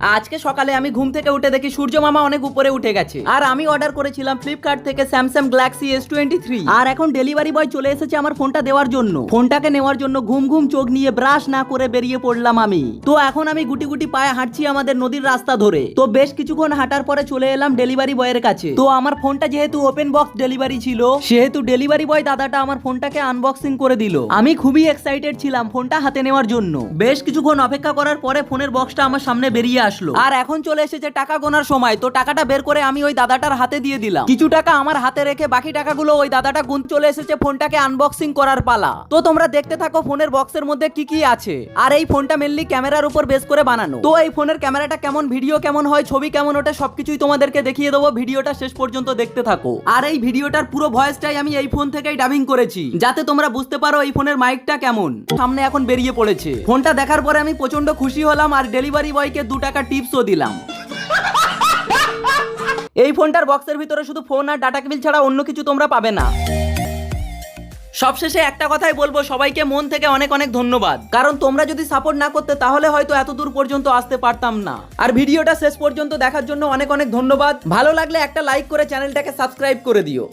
আজকে সকালে আমি ঘুম থেকে উঠে দেখি সূর্য মামা অনেক উপরে উঠে গেছে। আর আমি অর্ডার করেছিলাম ফ্লিপকার্ট থেকে Samsung Galaxy S twenty three আর এখন ডেলিভারি বয় চলে এসেছে আমার ফোনটা দেওয়ার জন্য। ফোনটাকে নেওয়ার জন্য ঘুম ঘুম চোখ নিয়ে ব্রাশ না করে বেরিয়ে পড়লাম আমি। তো এখন আমি গুটি গুটি পায়ে হাঁটছি আমাদের নদীর রাস্তা ধরে। তো বেশ কিছুক্ষণ হাঁটার পরে চলে এলাম ডেলিভারি বয়ের কাছে। তো আমার ফোনটা যেহেতু ওপেন বক্স ডেলিভারি ছিল, সেহেতু ডেলিভারি বয় দাদাটা আমার ফোনটাকে আনবক্সিং করে দিল। আমি খুবই এক্সাইটেড ছিলাম ফোনটা হাতে নেওয়ার জন্য। বেশ কিছুক্ষণ অপেক্ষা করার পরে ফোনের বক্সটা আমার সামনে বেরিয়ে আসলো। আর এখন চলে এসেছে টাকা গোনার সময়। তো টাকাটা বের করে আমি ওই দাদাটার হাতে দিয়ে দিলাম। কিছু টাকা আমার হাতে রেখে বাকি টাকাগুলো ওই দাদাটা গুন চলে এসেছে ফোনটাকে আনবক্সিং করার পালা। তো তোমরা দেখতে থাকো ফোনের বক্সের মধ্যে কি কি আছে। আর এই ফোনটা মেনলি ক্যামেরার উপর বেস করে বানানো। তো এই ফোনের ক্যামেরাটা কেমন ভিডিও কেমন হয়, ছবি কেমন, ওটা সবকিছুই তোমাদেরকে দেখিয়ে দেবো। ভিডিওটা শেষ পর্যন্ত দেখতে থাকো। আর এই ভিডিওটার পুরো ভয়েসটাই আমি এই ফোন থেকেই ডাবিং করেছি। যাতে তোমরা বুঝতে পারো এই ফোনের মাইকটা কেমন। সামনে এখন বেরিয়ে পড়েছে। ফোনটা দেখার পরে আমি প্রচণ্ড খুশি হলাম আর ডেলিভারি বয়কে দু টাকা টিপসও দিলাম। এই ফোনটার বক্সের ভিতরে শুধু ফোন আর ডাটা কেবিল ছাড়া অন্য কিছু তোমরা পাবে না। সবশেষে একটা কথাই বলব, সবাইকে মন থেকে অনেক অনেক ধন্যবাদ। কারণ তোমরা যদি সাপোর্ট না করতে, তাহলে হয়তো এত দূর পর্যন্ত আসতে পারতাম না। আর ভিডিওটা শেষ পর্যন্ত দেখার জন্য অনেক অনেক ধন্যবাদ। ভালো লাগলে একটা লাইক করে চ্যানেলটাকে সাবস্ক্রাইব করে দিও।